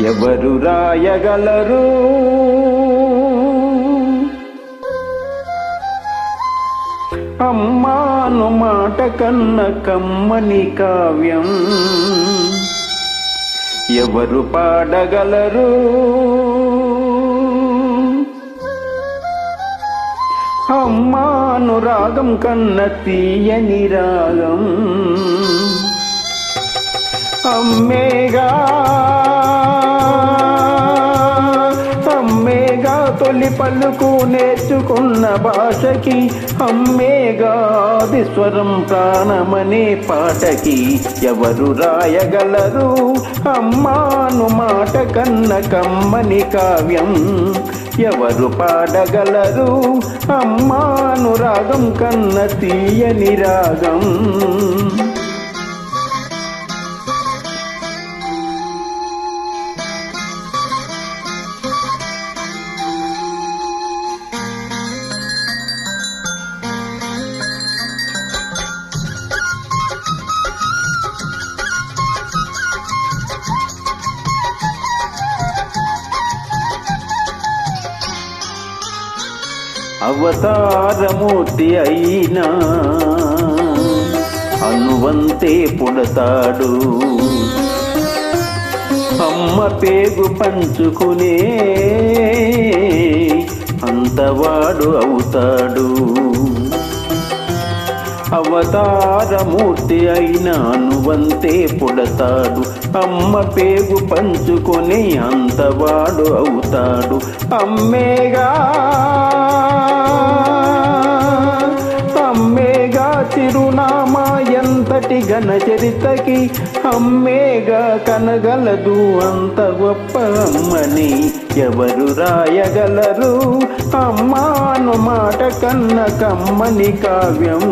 ఎవరు రాయగలరు? అమ్మాను మాట కన్న కమ్మని కావ్యం. ఎవరు పాడగలరు? అమ్మాను రాగం కన్న తీయని రాగం. అమ్మేగా తొలి పలుకు నేర్చుకున్న భాషకి అమ్మేగాది స్వరం ప్రాణమనే పాటకి ఎవరు రాయగలరు? అమ్మాను మాట కన్న కమ్మని కావ్యం ఎవరు పాడగలరు? అమ్మాను రాగం కన్న తీయని రాగం అవతారమూర్తి అయినా. అనువంతే పుడతాడు. అమ్మ పేగు పంచుకునే అంతవాడు అవుతాడు. అవతారమూర్తి అయిన అనువంతే పుడతాడు. అమ్మ పేగు పంచుకొని అంతవాడు అవుతాడు. అమ్మేగా అమ్మేగా ఘన చరితకి అమ్మేగా కనగలదు అంత గొప్ప అమ్మని ఎవరు రాయగలరు? అమ్మాను మాట కన్న కమ్మని కావ్యం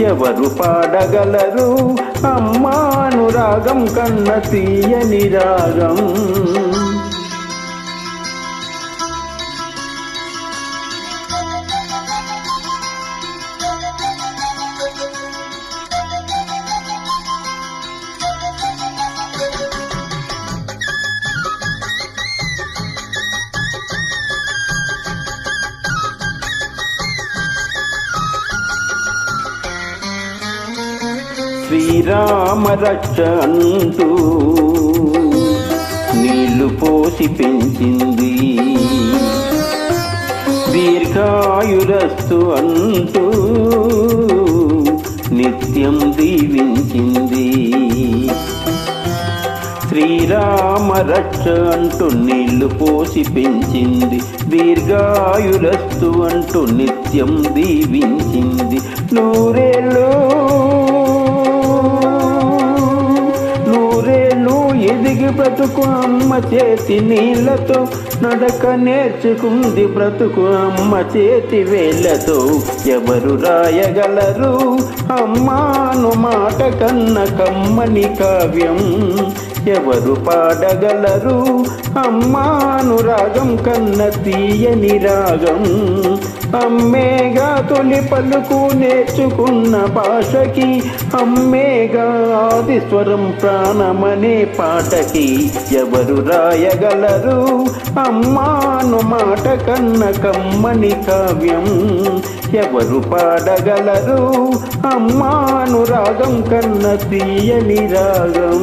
ఎవరు పాడగలరు? అమ్మాను రాగం కన్న తీయని రాగం శ్రీరామ రక్ష అంటూ నీళ్ళు పోసి పెంచింది. దీర్ఘాయురస్తు అంటూ నిత్యం దీవించింది. శ్రీరామ రక్ష అంటూ నీళ్ళు పోసి పెంచింది. దీర్ఘాయురస్తు అంటూ నిత్యం దీవించింది. అమ్మ చేతి నీళ్ళతో నడక నేర్చుకుంది బ్రతుకు అమ్మ చేతి వేళ్ళతో ఎవరు రాయగలరు? అమ్మాను మాట కన్న కమ్మని కావ్యం. ఎవరు పాడగలరు? అమ్మాను రాగం కన్న తీయని రాగం. అమ్మేగా తొలి పలుకు నేర్చుకున్న భాషకి అమ్మేగా ఆది స్వరం ప్రాణమనే పాటకి ఎవరు రాయగలరు? అమ్మాను మాట కన్న కమ్మని కావ్యం ఎవరు పాడగలరు? అమ్మాను రాగం కన్న తీయని రాగం